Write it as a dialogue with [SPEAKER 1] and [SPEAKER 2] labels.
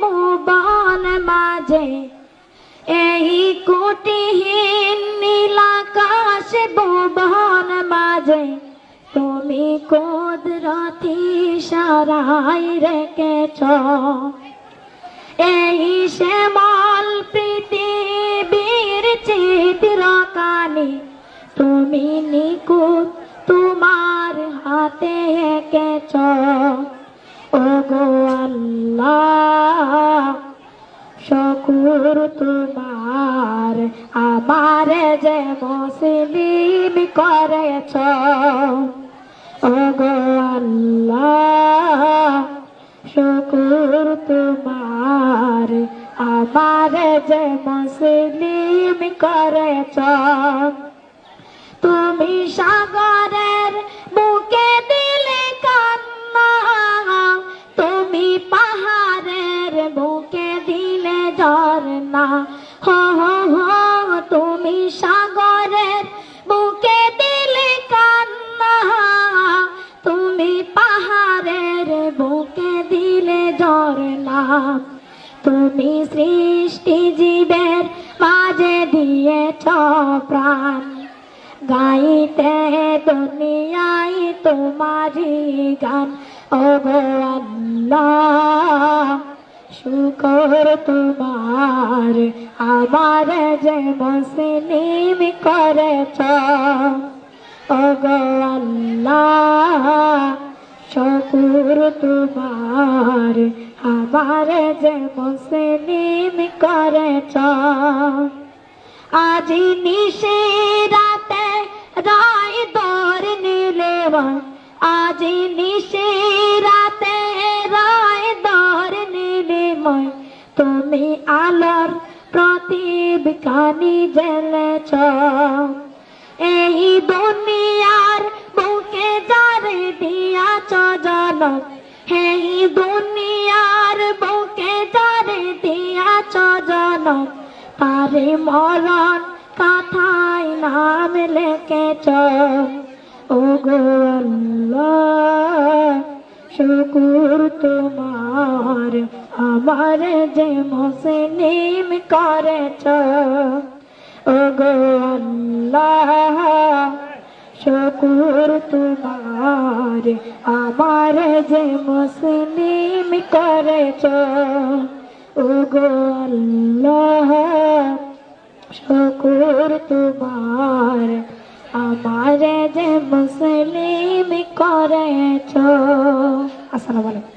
[SPEAKER 1] ভুবন মাঝে, এই কোটিহীন নীলাকাশ ভুবন মাঝে। তুমি কুদরতি সারাই রেখেছ। এই শ্যামল পৃথিবীর চিত্র কানি তুমি নিকুত তোমার হাতে এঁকেছ। ও গো আল্লাহ শকুর তোমার, আমার যে মুসলিম করেছ। ও গো আল্লাহ, শকুর তোমার, আমার যে মুসলিম করেছ। তুমি সাগরের ঝর্ণা তুমি সৃষ্টি জীবের মাঝে দিয়েছ প্রাণ। গাইতে দুনিয়ায় তোমারি গান। ও আল্লাহ, শুকর তোমার, আমার যে মুসলিম করেছ। ও আল্লাহ, শুকুর তোমার আমার যে মুসলিম করেছ, আজি নিশে রাতে রায় দর নিলে আজি নিশে রাতে রায় দর নিলে তুমি আলোর প্রদীপ কানি জ্বেলেছ। এই দুনিয়ার বুকে যারে দিয়াছ জনক এই দুনিয়ার বুকে যারে দিয়াছ জনক তারে মরণ কথায় নাম লেখেছ। ও শুকুর তোমার, আমার যে মুসলিম করেছ। ও গো আল্লাহ, শুকুর তোমার আমার যে মুসলিম করেছ আল্লাহ শুকুর তোমার আমার যে মুসলিম করেছ আসসালামু আলাইকুম